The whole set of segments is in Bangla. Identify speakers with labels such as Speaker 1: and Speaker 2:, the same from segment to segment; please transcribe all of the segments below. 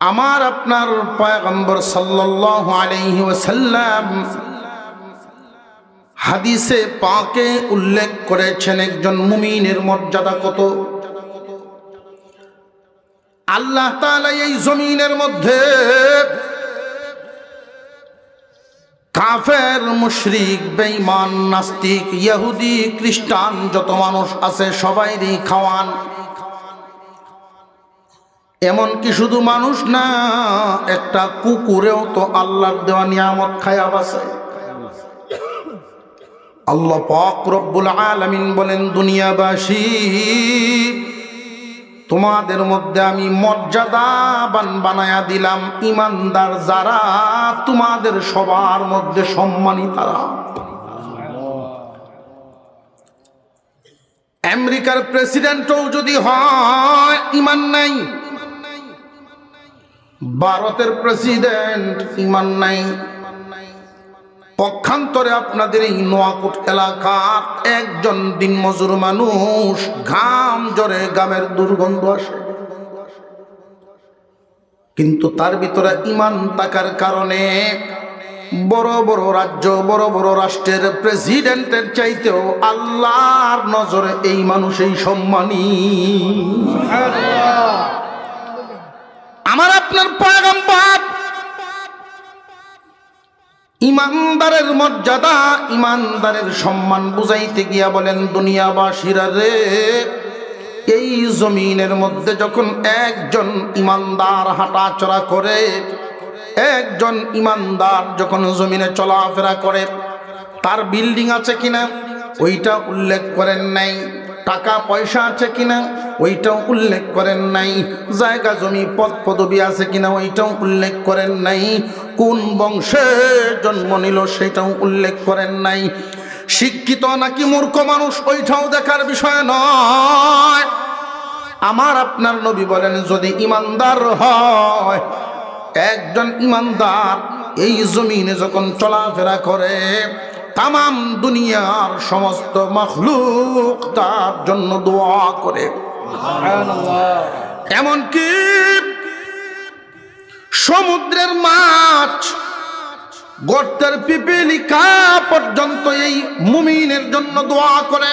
Speaker 1: আমার আপনার পয়গম্বর আলাইহি ওয়াসাল্লাম হাদিসে পাকে উল্লেখ করেছেন একজন মুমিনের মর্যাদা কত? আল্লাহ তাআলা এই জমিনের মধ্যে কাফের, মুশরিক, বেঈমান, নাস্তিক, ইহুদি, খ্রিস্টান যত মানুষ আছে সবাইরই খাওয়ান। এমনকি শুধু মানুষ না, একটা কুকুরেও তো আল্লাহর দেওয়া নিয়ামত খায়া বাসে আল্লাহ পাক রব্বুল আলামিন বলেন, দুনিয়াবাসী, তোমাদের মধ্যে আমি মর্যাদাবান বানায়া দিলাম, ইমানদার যারা, তোমাদের সবার মধ্যে সম্মানী তারা আমেরিকার প্রেসিডেন্টও যদি হয়, ইমান নাই। ভারতের প্রেসিডেন্ট ইমান নাই। পক্ষান্তরে আপনাদের এই নোয়াকুট এলাকার একজন দিনমজুর মানুষ ঘাম জরে গামের দুর্গন্ধ আসে। কিন্তু তার ভিতরে ইমান থাকার কারণে বড় বড় রাজ্য, বড় বড় রাষ্ট্রের প্রেসিডেন্টের চাইতেও আল্লাহর নজরে এই মানুষ এই সম্মানী। আমার আপনার পয়গম্বর। ইমানদারের মর্যাদা, ইমানদারের সম্মান বুঝাইতে গিয়া বলেন, দুনিয়াবাসীরা রে, এই জমিনের মধ্যে যখন একজন ইমানদার হাঁটাচড়া করে, একজন ইমানদার যখন জমিনে চলাফেরা করে, তার বিল্ডিং আছে কিনা? ওইটা উল্লেখ করেন নাই। টাকা পয়সা আছে কিনা? ওইটাও উল্লেখ করেন নাই। জায়গা, জমি, পদ, পদবি আছে কিনা ওইটাও উল্লেখ করেন নাই। কোন বংশে জন্ম নিল সেটাও উল্লেখ করেন নাই। শিক্ষিত নাকি মূর্খ মানুষ ওইটাও দেখার বিষয় নয়। আমার আপনার নবী বলেন, যদি ইমানদার হয়, একজন ইমানদার এই জমিনে যখন চলাফেরা করে তাম দুনিয়ার সমস্ত মখলুক তার জন্য দোয়া করে। এমনকি সমুদ্রের মাছ, গর্তের পিপিলিকা পর্যন্ত এই মুমিনের জন্য দোয়া করে।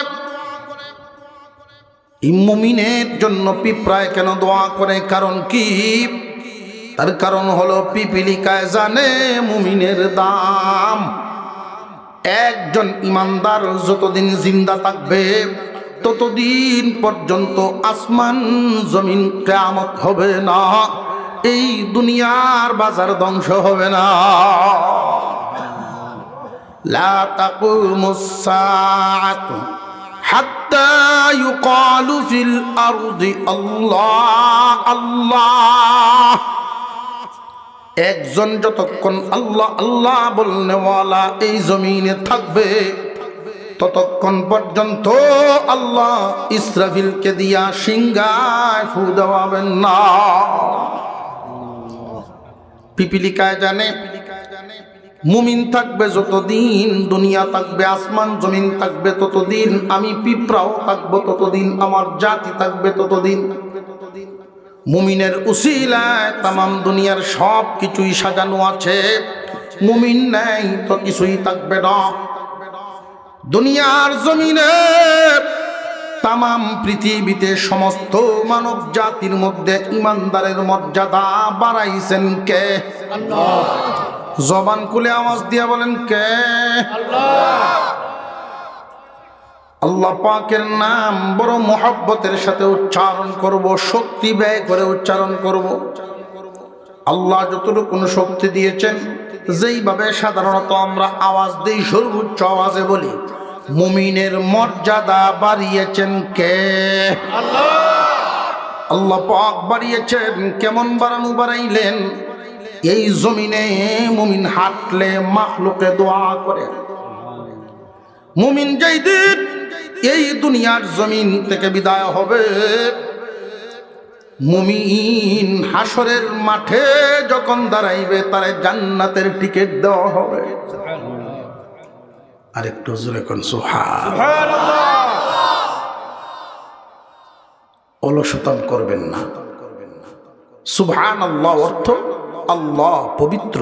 Speaker 1: এই মুমিনের জন্য পিঁপড়ায় কেন দোয়া করে? কারণ কি? তার কারণ হলো পিপিলিকায় জানে মুমিনের দাম। একজন ইমানদার যতদিন জিন্দা থাকবে ততদিন পর্যন্ত আসমান জমিন কেয়ামত হবে না। এই দুনিয়ার বাজার ধ্বংস হবে না। লা একজন যতক্ষণ আল্লাহ আল্লাহ বলনেওয়ালা এই জমিনে থাকবে ততক্ষণ পর্যন্ত আল্লাহ ইসরাফিলকে দিয়া সিংগায় ফু দেওয়াবেন না। পিপিলিকায় জানে, মুমিন থাকবে যতদিন, দুনিয়া থাকবে আসমান, জমিন থাকবে ততদিন, আমি পিঁপড়াও থাকব ততদিন, আমার জাতি থাকবে ততদিন। মুমিনের উসিলায় তামাম দুনিয়ার সব কিছুই সাজানো আছে। মুমিন নেই তো কিছুই থাকবে না। দুনিয়ার জমিনে তামাম পৃথিবীতে সমস্ত মানব জাতির মধ্যে ইমানদারের মর্যাদা বাড়াইছেন কে? জবান কুলে আওয়াজ দিয়া বলেন কে? আল্লাহ পাকের নাম বড় মোহাব্বতের সাথে উচ্চারণ করব, শক্তি ব্যয় করে উচ্চারণ করব। আল্লাহ যতটুকু শক্তি দিয়েছেন, যেইভাবে সাধারণত আমরা আওয়াজ দিই সর্বোচ্চ আওয়াজে বলি। মুমিনের মর্যাদা বাড়িয়েছেন কে? আল্লাহ পাক বাড়িয়েছেন, কেমন বাড়ানো বাড়াইলেন? এই জমিনে মুমিন হাঁটলে মাখলুকে দোয়া করে। মুমিন যেই দিন এই দুনিয়ার জমিন থেকে বিদায় হবে, মুমিন হাসরের মাঠে যখন দাঁড়াইবে, তারে জান্নাতের টিকিট দেওয়া হবে। আরেকটু জোরে কোন অলসতান করবেন না। সুবহান আল্লাহ অর্থ আল্লাহ পবিত্র।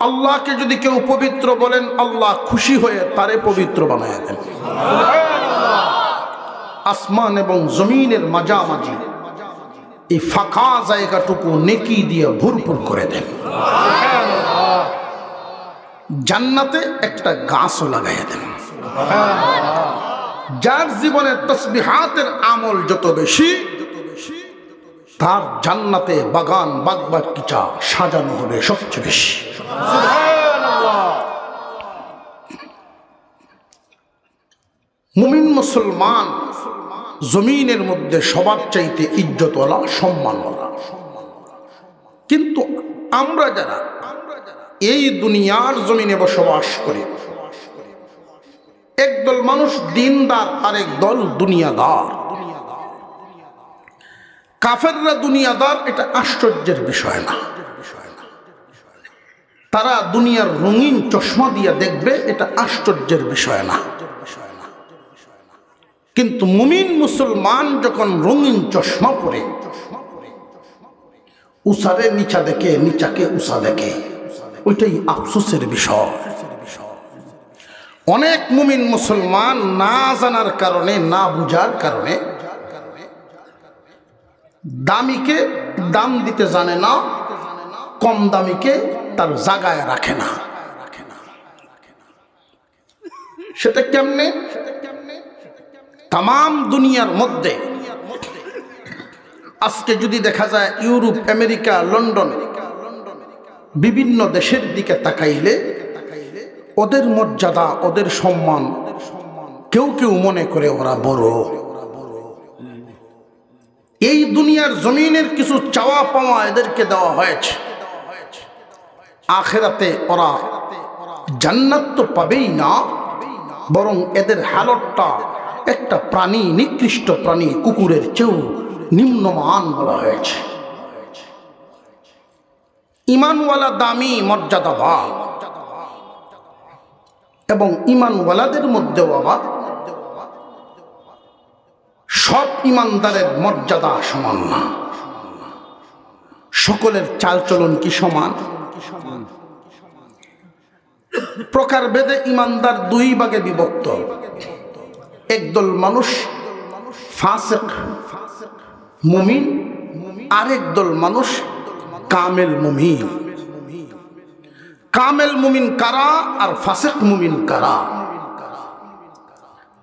Speaker 1: আল্লাহকে যদি কেউ পবিত্র বলেন, আল্লাহ খুশি হয়ে তারে পবিত্র বানায় দেন। আসমান এবং জমিনের মাঝামাঝি এই ফাঁকা জায়গাটুকু নেকি দিয়ে ভরপুর করে দেন। জান্নাতে একটা গাছও লাগাইয়া দেন। যার জীবনে তসবিহাতের আমল যত বেশি, তার জান্নাতে বাগান বাগবাগিচা সাজানো হবে সবচেয়ে বেশি। মুমিন মুসলমান জমিনের মধ্যে সবার চাইতে ইজ্জতওয়ালা, সম্মানওয়ালা। কিন্তু আমরা যারা এই দুনিয়ার জমিনে বসবাস করে। একদল মানুষ দিনদার আর দল দুনিয়াদার। কাফেররা দুনিয়াদার, এটা আশ্চর্যের বিষয় না। তারা দুনিয়ার রঙিন চশমা দিয়ে দেখবে, এটা আশ্চর্যের বিষয় না। কিন্তু মুমিন মুসলমান যখন রঙিন চশমা পরে উষারে নিচা দেখে, নিচাকে উষা দেখে। ওইটাই আফসোসের বিষয়। অনেক মুমিন মুসলমান না জানার কারণে, না বুঝার কারণে দামিকে দাম দিতে জানে না, কম দামিকে তার জাগায় রাখে না। সেটা কেমনে? তাম দুনিয়ার মধ্যে। আজকে যদি দেখা যায় ইউরোপ, আমেরিকা, লন্ডন বিভিন্ন দেশের দিকে তাকাইলে ওদের মর্যাদা, ওদের সম্মান কেউ কেউ মনে করে ওরা বড়। এই দুনিয়ার জমিনের কিছু চাওয়া পাওয়া এদেরকে দেওয়া হয়েছে। আখেরাতে ওরা জান্নাত তো পাবেই না, বরং এদের হালতটা একটা প্রাণী, নিকৃষ্ট প্রাণী, কুকুরের চেয়েও নিম্নমান বলা হয়েছে। ইমানওয়ালা দামি মর্যাদাবান এবং ইমানওয়ালাদের মধ্যেও আবার সব ইমানদারের মর্যাদা সমান না। সকলের চালচলন কি সমান? প্রকার বেদে ইমানদার দুই ভাগে বিভক্ত। একদল মানুষ ফাসেক, মুমিন আরেক দল মানুষ কামেল মুমিন। কামেল মুমিন কারা আর ফাসেক মুমিন কারা?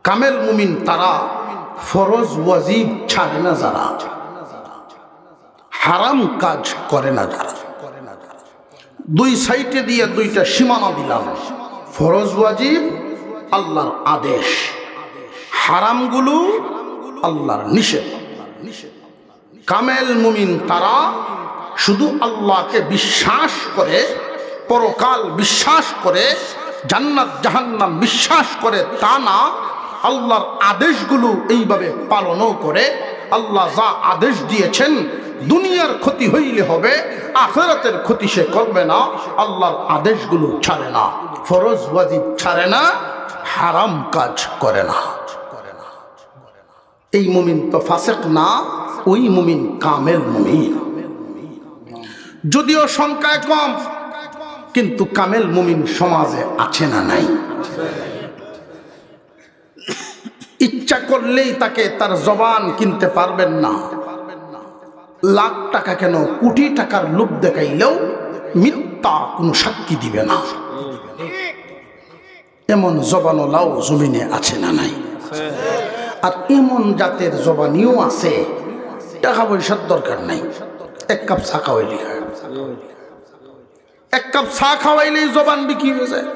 Speaker 1: কামেল মুমিন তারা ফরজ ওয়াজিব ছাড়ে না যারা। হারাম কাজ করে না যারা। দুই সাইটে দিয়ে দুইটা সীমানা দিলাম। ফরজ ওয়াজিব আল্লাহর আদেশ। হারামগুলো আল্লাহর নিষেধ। কামেল মুমিন তারা শুধু আল্লাহকে বিশ্বাস করে, পরকাল বিশ্বাস করে, জান্নাত, জাহান্নাম বিশ্বাস করে তা না, আল্লাহর আদেশগুলো এইভাবে পালনও করে। আল্লাহ যা আদেশ দিয়েছেন, দুনিয়ার ক্ষতি হইলে হবে, আখেরাতের ক্ষতি সে করবে না, আল্লাহর আদেশগুলো ছাড়ে না, ফরজ ওয়াজিব ছাড়ে না, হারাম কাজ করে না। এই মুমিন তো ফাসেক না, ওই মুমিন কামেল মুমিন। যদিও সংখ্যায় কম, কিন্তু কামেল মুমিন সমাজে আছে না নাই। ইচ্ছা করলেই তাকে তার জবান কিনতে পারবেন না। লাখ টাকা কেন কোটি টাকার লোভ দেখাইলেও মিথ্যা কোনো সাক্ষী দিবে না। এমন জবানলাও জমিনে আছে না নাই। আর এমন জাতের জবানিও আছে, টাকা পয়সার দরকার নাই। এক কাপ চা খাওয়াইলি এক কাপ চা খাওয়াইলেই জবান বিক্রি হয়ে যায়।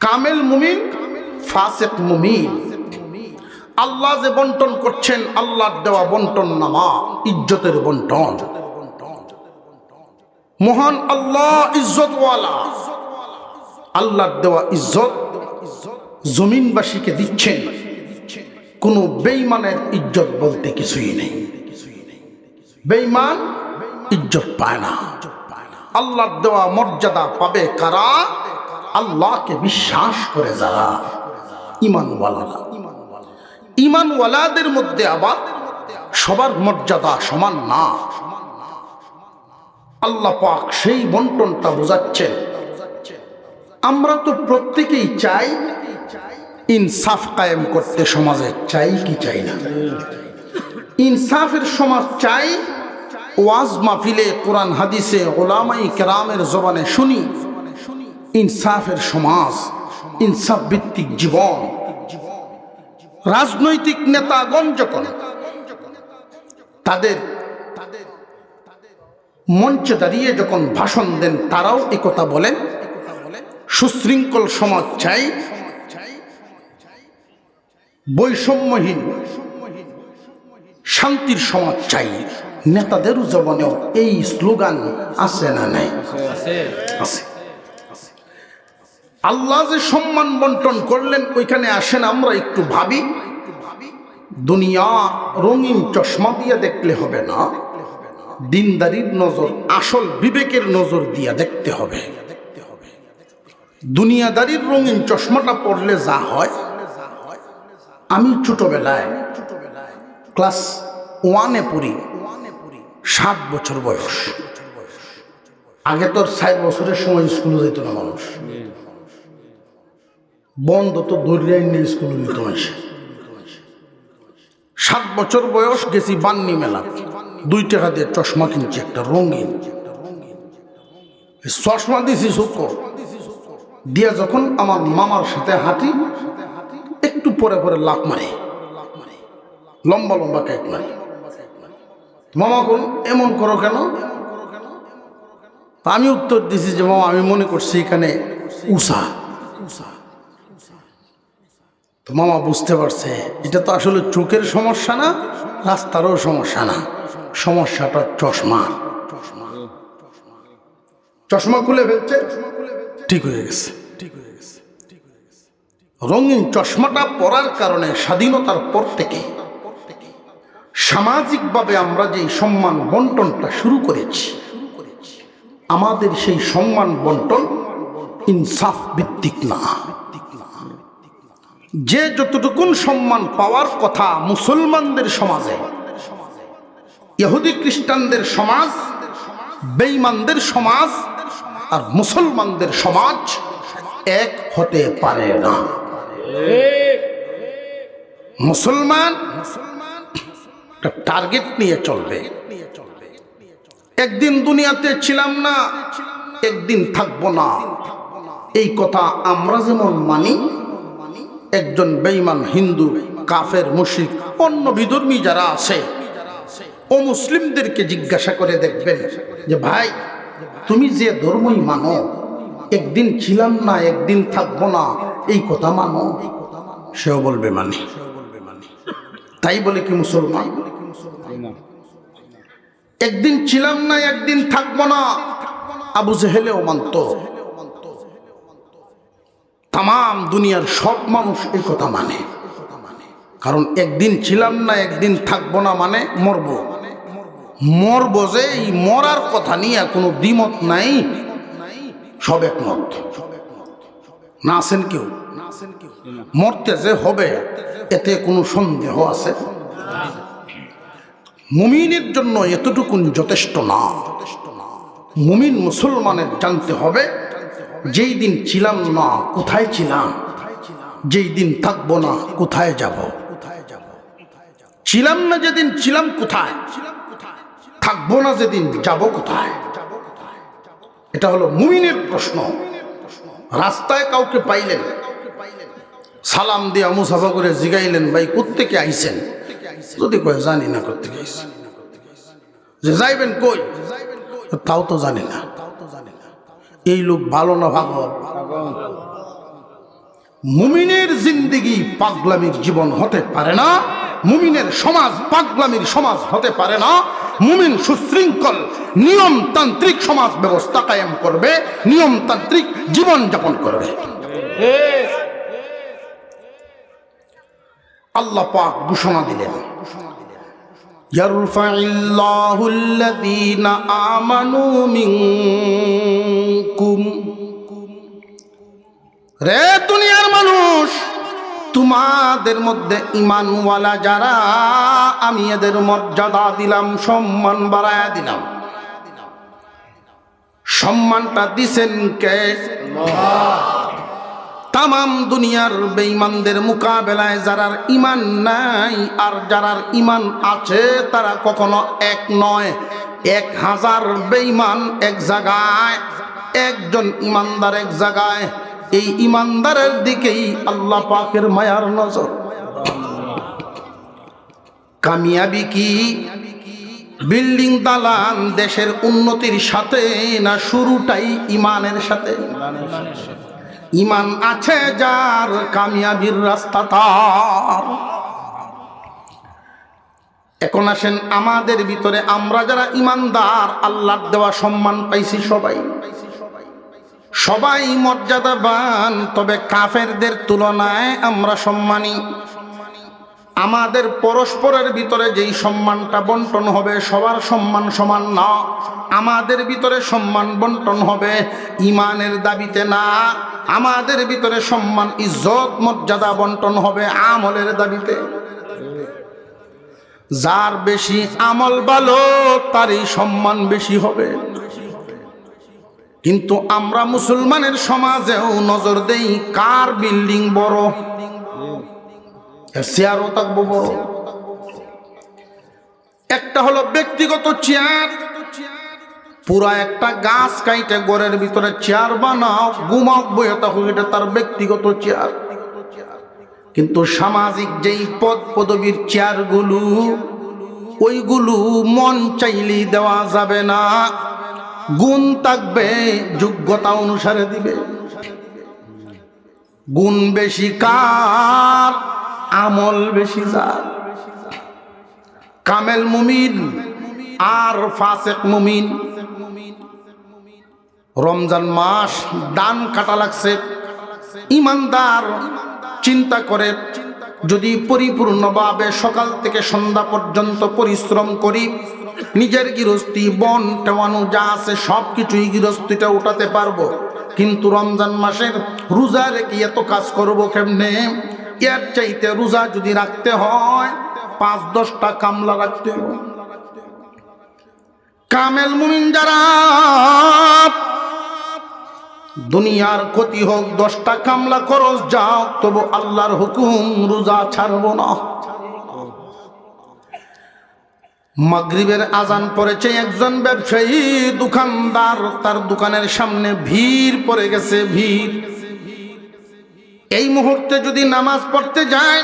Speaker 1: কামেল মুমিন, ফাসেক মুমিন। আল্লাহ যে বন্টন করছেন, আল্লাহর দেওয়া বন্টন নামা, ইজ্জতের বন্টন। মহান আল্লাহ ইজ্জতওয়ালা। আল্লাহর দেওয়া ইজ্জত জমিনবাসীকে দিচ্ছেন। কোনো বেইমানের ইজ্জত বলতে কিছুই নেই। বেইমান ইজ্জত পায় না। আল্লাহর দেওয়া মর্যাদা পাবে কারা? আল্লাহকে বিশ্বাস করে যারা। ইমানওয়ালারা ইমানওয়ালাদের মধ্যে আবার সবার মর্যাদা সমান না। আল্লাহ পাক সেই বন্টনটা বোঝাচ্ছেন। আমরা তো প্রত্যেকেই চাই ইনসাফ কায়েম করতে সমাজে চাই কি চাই না। ইনসাফের সমাজ চাই, ওয়াজ মাহফিলে কোরআন, হাদিসে ওলামাই কেরামের জবানে শুনি। ইনসাফের সমাজ ইনসাফ ভিত্তিক জীবন। রাজনৈতিক নেতাগণ যখন তাদের মঞ্চে দাঁড়িয়ে যখন ভাষণ দেন, তারাও একথা বলেন, সুশৃঙ্খল সমাজ চাই, বৈষম্যহীন শান্তির সমাজ চাই। নেতাদের জবানেও এই স্লোগান আছে না নাই? আছে। আল্লাহ যে সম্মান বন্টন করলেন ওইখানে আসেন আমরা একটু ভাবি। দুনিয়া রঙিন চশমা দিয়ে দেখলে হবে না। দিনদারির নজর আসল বিবেকের নজর দিয়া দেখতে হবে। দুনিয়াদারির রঙিন চশমাটা পড়লে যা হয়। আমি ছোটবেলায় ক্লাস ওয়ানে পড়ি, সাত বছর বয়স। আগে তোর ষাট বছরের সময় স্কুলে যেত না মানুষ। বন্ধ তো দরিয়াই নিয়ে স্কুলে নিত এসে সাত বছর বয়স গেছি বান্নি মেলা। দুই টাকা দিয়ে চশমা কিনছি, একটা রঙিন। চশমা দিছি ছোট দিয়া যখন আমার মামার সাথে হাঁটি, একটু পরে পরে লাভ মারি। লম্বা লম্বা কেক মারি মামা কোন, এমন করো কেন? আমি উত্তর দিছি যে, মামা, আমি মনে করছি এখানে উষা। তো মামা বুঝতে পারছে, এটা তো আসলে চোখের সমস্যা না, রাস্তারও সমস্যা না। সমস্যাটা চশমা। চশমা খুলে ফেলছে, ঠিক হয়ে গেছে। রঙিন চশমাটা পরার কারণে স্বাধীনতার পর থেকে সামাজিকভাবে আমরা যে সম্মান বন্টনটা শুরু করেছি, আমাদের সেই সম্মান বন্টন ইনসাফ ভিত্তিক না। যে যতটুকুন সম্মান পাওয়ার কথা মুসলমানদের সমাজে, ইহুদি খ্রিস্টানদের সমাজ, বেঈমানদের সমাজ আর মুসলমানদের সমাজ এক হতে পারে না। মুসলমান টার্গেট নিয়ে চলবে। একদিন দুনিয়াতে ছিলাম না, একদিন থাকব না। এই কথা আমরা যেমন মানি, একজন বেঈমান হিন্দু, কাফের মুশিক অন্য বিধর্মী যারা আছে, ও মুসলিমদেরকে জিজ্ঞাসা করে দেখবেন যে, ভাই, তুমি যে ধর্মই মানো, একদিন ছিলাম না, একদিন থাকব না, এই কথা মানো? সেও বলবে, মানি। তাই বলে কি মুসলমান? একদিন ছিলাম না, একদিন থাকব না। আবু জেহেলেও মানত। তাম দুনিয়ার সব মানুষ এই কথা মানে। কারণ একদিন ছিলাম না, একদিন থাকব না মানে মরব। মরব যে, এই মরার কথা নিয়ে কোনো দ্বিমত নাই। সব একমত। না আছেন কেউ? মরতে যে হবে, এতে কোনো সন্দেহ আছে? মুমিনের জন্য এতটুকুন যথেষ্ট না। মুমিন মুসলমানের জানতে হবে, যেই দিন ছিলাম না, কোথায় ছিলাম? যেই দিন থাকব না, কোথায় যাব? ছিলাম না যেদিন, ছিলাম কোথায়? থাকব না যেদিন, যাব কোথায়? এটা হলো মুমিনের প্রশ্ন। রাস্তায় কাউকে পাইলেন, সালাম দিয়া মুসাফা করে জিগাইলেন, ভাই কোত্থেকে আইছেন? যদি কয়ে, জানি না কোত্থেকে আইছেন যে যাইবেন কই? তাও তো জানি না। এই লোক ভালো না ভাগল মুমিনের জিন্দিগি পাগলামির জীবন হতে পারে না, মুমিনের সমাজ পাগলামির সমাজ হতে পারে না, মুমিন সুশৃঙ্খল, নিয়মতান্ত্রিক সমাজ ব্যবস্থা কায়েম করবে, নিয়মতান্ত্রিক জীবন যাপন করবে আল্লাহ পাক ঘোষণা দিলেন يرفع الله الذين آمنوا منكم রে দুনিয়ার মানুষ তোমাদের মধ্যে ইমানওয়ালা যারা আমি এদের মর্যাদা দিলাম সম্মান বাড়ায়া দিলাম সম্মানটা দিছেন কে তামাম দুনিয়ার বেঈমানদের মোকাবেলায় যারার ইমান নাই আর যারার ইমান আছে, তারা কখনো এক নয়। এক হাজার বেঈমান এক জায়গায়, একজন ইমানদার এক জায়গায়। এই ইমানদারের দিকেই আল্লাহ পাকের মায়ার নজর। কামিয়াবি কি? বিল্ডিং দালান দেশের উন্নতির সাথে না শুরুটাই ইমানের সাথে? ইমান আছে যার কামিয়াবির রাস্তা তার। এখন আসেন আমাদের ভিতরে আমরা যারা ইমানদার, আল্লাহর দেওয়া সম্মান পাইছি সবাই। সবাই মর্যাদাবান, তবে কাফেরদের তুলনায় আমরা সম্মানী। আমাদের পরস্পরের ভিতরে যেই সম্মানটা বন্টন হবে, সবার সম্মান সমান না। আমাদের ভিতরে সম্মান বন্টন হবে ইমানের দাবিতে না। আমাদের ভিতরে সম্মান, ইজ্জত, মর্যাদা বন্টন হবে আমলের দাবিতে। যার বেশি আমল ভালো, তারই সম্মান বেশি হবে। কিন্তু আমরা মুসলমানের সমাজেও নজর দেই কার বিল্ডিং বড়। চেয়ারও থাকব বড়। একটা হলো ব্যক্তিগত চেয়ার, পুরা একটা গাছ কাইটে ঘরের ভিতরে চেয়ার বানাও, ঘুমাও, বইয়ে থাকো, এটা তার ব্যক্তিগত চেয়ার। কিন্তু সামাজিক যেই পদ পদবীর চেয়ারগুলো, ওইগুলো মন চাইলেই দেওয়া যাবে না। গুণ থাকবে, যোগ্যতা অনুসারে দিবে। গুণ বেশি কার? আমল বেশি যার কামেল মুমিন আর ফাসেক মুমিন। রমজান মাস দান কাটা লাগছে। ইমানদার চিন্তা করে, যদি পরিপূর্ণভাবে সকাল থেকে সন্ধ্যা পর্যন্ত পরিশ্রম করি, নিজের গৃহস্থী, বন, টেওয়ানো যা আছে সব কিছুই গৃহস্থীটা উঠাতে পারব। কিন্তু রমজান মাসের রোজা রেখে এত কাজ করব কেমনে? এর চাইতে রোজা যদি রাখতে হয়, পাঁচ, দশটা কামলা রাখতে হবে। কামেল মুমিন যারা, দুনিয়ার ক্ষতি হোক, দশটা কামলা খরচ যাও, তবু আল্লাহর হুকুম রোজা ছাড়ব না। মাগরিবের আজান পড়েছে একজন ব্যবসায়ী, দোকানদার, তার দোকানের সামনে ভিড় পড়ে গেছে, ভিড়। এই মুহূর্তে যদি নামাজ পড়তে যায়,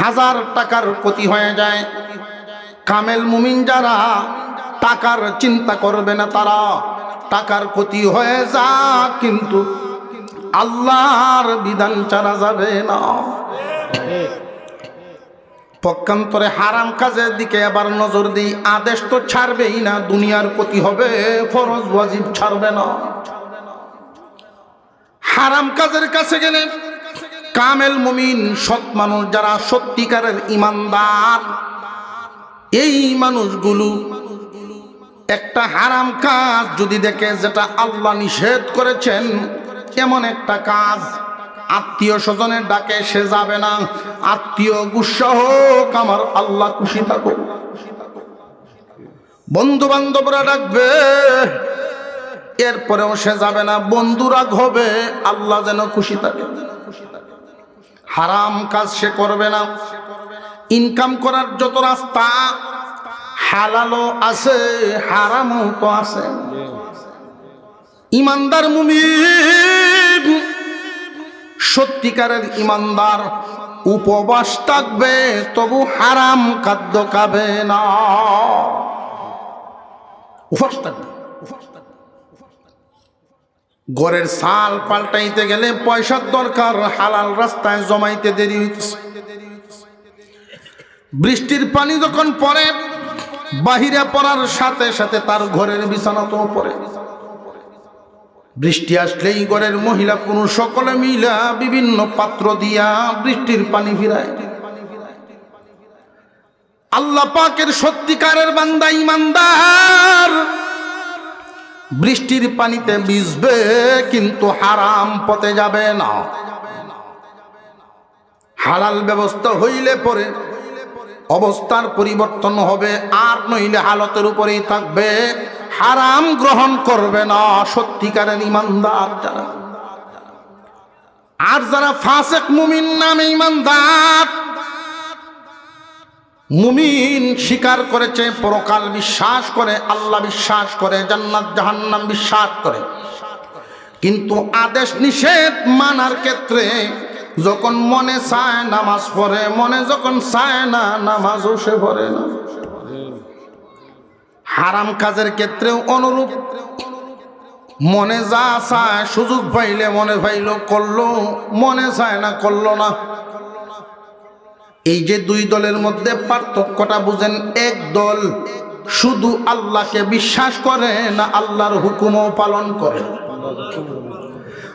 Speaker 1: হাজার টাকার ক্ষতি হয়ে যায়। কামেল মুমিন যারা, টাকার চিন্তা করবে না তারা। টাকার ক্ষতি হয়ে যা কিন্তু আল্লাহর বিধান চারা যাবে না। পক্ষান্তরে হারাম কাজের দিকে আবার নজর দিই। আদেশ তো ছাড়বেই না, দুনিয়ার ক্ষতি হবে, ফরজ ওয়াজিব ছাড়বে না। হারাম কাজের কাছে গেলে কামেল মুমিন সৎ মানুষ যারা সত্যিকারের ইমানদার। এই মানুষগুলো একটা হারাম কাজ যদি দেখে যেটা আল্লাহ নিষেধ করেছেন, এমন একটা কাজ। আত্মীয় স্বজনের ডাকে সে যাবে না। আত্মীয় গুসা হোক, আমার আল্লাহ খুশি থাকুক। বন্ধু বান্ধবরা ডাকবে এরপরেও সে যাবে না। বন্ধুরা হবে, আল্লাহ যেন খুশি থাকে। হারাম কাজ সে করবে না। ইনকাম করার যত রাস্তা হালালও আছে, হারামও তো আছে। ইমানদার মুমিন, সত্যিকারের ইমানদার উপবাস থাকবে, তবু হারাম খাদ্য খাবে না। উপবাস থাকবে। গড়ের সাল পাল্টাইতে গেলে পয়সার দরকার, হালাল রাস্তায় জমাইতে দেরি হইতেছে। বৃষ্টির পানি যখন পড়ে, বাহিরে পড়ার সাথে সাথে তার ঘরের বিছানাতেও পড়ে। বৃষ্টি আসলেই ঘরের মহিলা পুরুষ সকলে মিলা বিভিন্ন পাত্র দিয়া বৃষ্টির পানি ফিরায়। আল্লাহ পাকের সত্যিকারের বান্দা, ইমানদার। বৃষ্টির পানিতে ভিজবে, কিন্তু হারাম পথে যাবে না। হালাল ব্যবস্থা হইলে পরে অবস্থার পরিবর্তন হবে, আর নইলে হালতের উপরেই থাকবে। হারাম গ্রহণ করবে না সত্যিকারের ইমানদার যারা। আর যারা ফাসেক মুমিন নামে ইমানদার মুমিন স্বীকার করেছে, পরকাল বিশ্বাস করে, আল্লাহ বিশ্বাস করে, জান্নাত, জাহান্নাম বিশ্বাস করে। কিন্তু আদেশ নিষেধ মানার ক্ষেত্রে যখন মনে চায় নামাজ পড়ে, মনে যখন চায় না, নামাজও সে পড়ে না। হারাম কাজের ক্ষেত্রেও অনুরূপ। মনে যা চায়, সুযোগ পাইলে মনে পাইল, করল, মনে চায় না, করল না। এই যে দুই দলের মধ্যে পার্থক্যটা বুঝেন, এক দল শুধু আল্লাহকে বিশ্বাস করে না আল্লাহর হুকুমও পালন করে।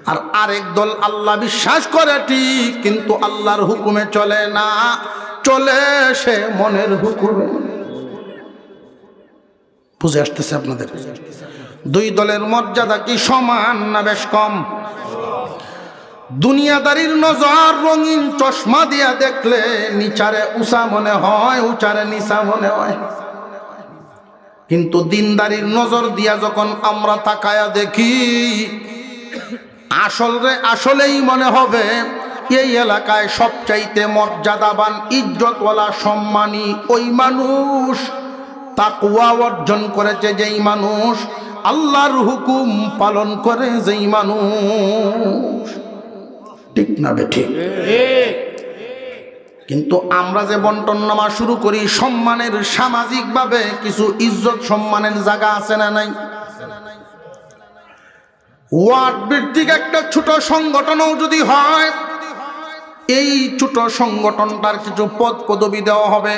Speaker 1: আর আরেক দল আল্লাহ বিশ্বাস করে ঠিক, কিন্তু আল্লাহর হুকুমে চলে না, চলে সে মনের হুকুমে। বুঝে আসতেছে আপনাদের? দুই দলের মর্যাদা কি সমান না বেশ কম? দুনিয়াদারির নজর রঙিন চশমা দিয়া দেখলে নিচারে উষা মনে হয়, উচারে নিচা মনে হয়। কিন্তু দিনদারির নজর দিয়া যখন আমরা তাকায়া দেখি আসল আসলেই মনে হবে এই এলাকায় সবচাইতে মর্যাদাবান, ইজ্জতওয়ালা, সম্মানী ওই মানুষ। তাকুয়া অর্জন করেছে যেই মানুষ, আল্লাহর হুকুম পালন করে যেই মানুষ। ঠিক না বেঠি কিন্তু আমরা যে বন্টন নামা শুরু করি, সম্মানের সামাজিকভাবে কিছু ইজ্জত সম্মানের জায়গা আছে না নাই? ওয়ার্ড ভিত্তিক একটা ছোট সংগঠনও যদি হয়, এই ছোট সংগঠনটার কিছু পদ পদবি দেওয়া হবে।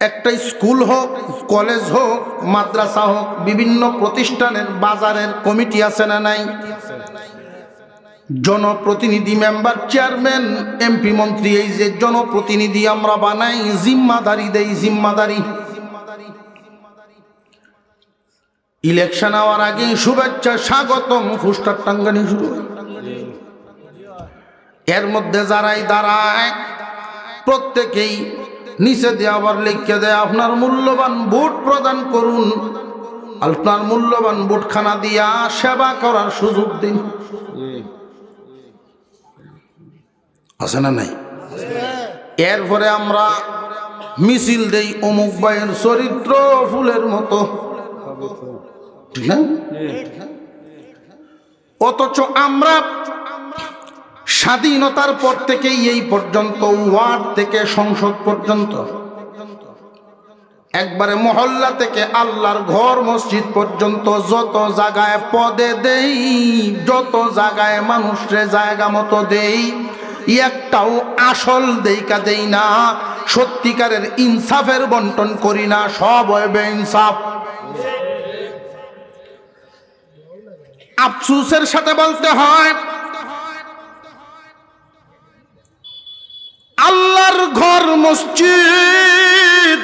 Speaker 1: একটা স্কুল হোক, কলেজ হোক, মাদ্রাসা হোক, বিভিন্ন প্রতিষ্ঠানের, বাজারের কমিটি আছে না নাই? জনপ্রতিনিধি মেম্বার চেয়ারম্যান, এমপি মন্ত্রী, এই যে জনপ্রতিনিধি আমরা বানাই, জিম্মাদারি দেই, জিম্মাদারি। ইলেকশন হওয়ার আগে শুভেচ্ছা, স্বাগতম, ফুস্টার টাঙ্গানি শুরু। এর মধ্যে যারাই দাঁড়ায়, প্রত্যেকেই নিচে দিয়ে আবার লিখে দেয়, আপনার মূল্যবান ভোট প্রদান করুন। আপনার মূল্যবান ভোটখানা দিয়া সেবা করার সুযোগ দিন। আছে না নাই? এরপরে আমরা মিছিল দেই অমুক ভাইয়ের চরিত্র ফুলের মতো। অথচ আমরা স্বাধীনতার পর থেকে এই পর্যন্ত, ওয়ার্ড থেকে সংসদ পর্যন্ত, একবারে মহল্লা থেকে আল্লাহর ঘর মসজিদ পর্যন্ত যত জায়গায় পদে দেই, যত জায়গায় মানুষরে জায়গা মতো দেই একটাও আসল দেইকা দেই না। সত্যিকারের ইনসাফের বন্টন করি না, সব হবে ইনসাফ আফসুসের সাথে বলতে হয়, আল্লাহর ঘর মসজিদ।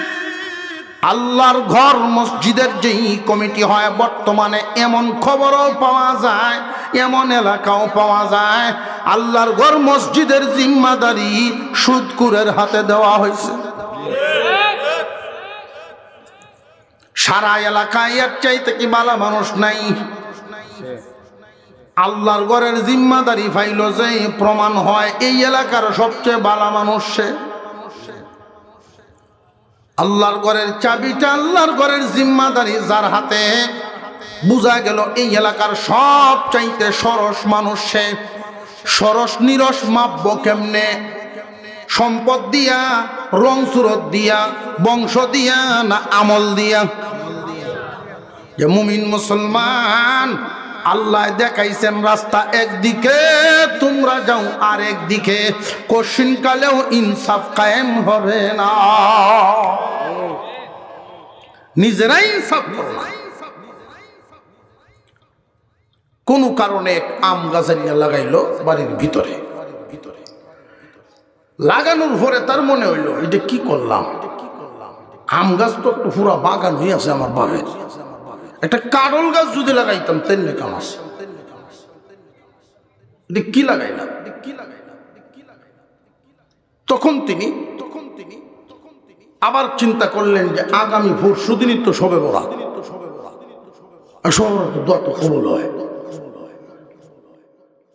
Speaker 1: আল্লাহর ঘর মসজিদের যেই কমিটি হয়, বর্তমানে এমন খবরও পাওয়া যায়, এমন এলাকাও পাওয়া যায় আল্লাহর ঘর মসজিদের জিম্মাদারি সুদকুরের হাতে দেওয়া হয়েছে। সারা এলাকায় এর চাইতে কি বালা মানুষ নাই। আল্লাহর ঘরের জিম্মাদারি ফাইল যে প্রমাণ হয়, এই এলাকার সবচেয়ে বালা মানুষ সে। আল্লাহর ঘরের চাবিটা আল্লাহর ঘরের জিম্মাদারি যার হাতে। বোঝা গেল এই এলাকার সব চাইতে সরস মানুষ সে। সরস নিরস মাপব কেমনে? সম্পদ দিয়া, রং সুরত দিয়া, বংশ দিয়া না আমল দিয়া? যে মুমিন মুসলমান, আল্লাহ দেখাইছেন রাস্তা একদিকে, তোমরা যাও আর একদিকে কশিন কালেও ইনসাফ কায়েম হবে না। নিজেরাই ইনসাফ করো না। কোনো কারণে আম গাছারিয়া লাগাইলো বাড়ির ভিতরে। লাগানোর পরে তার মনে হইল, এটা কি করলাম? আম গাছ তো একটু পুরা বাগান হয়ে আছে আমার বাগান একটা কারল গাছ যদি লাগাইতাম কাম আছে। কি লাগাইলাম? তখন তিনি তখন তিনি আবার চিন্তা করলেন যে আগামী পরশু দিনই তো সবে বরা সবার দোয়া তো কবল হয়।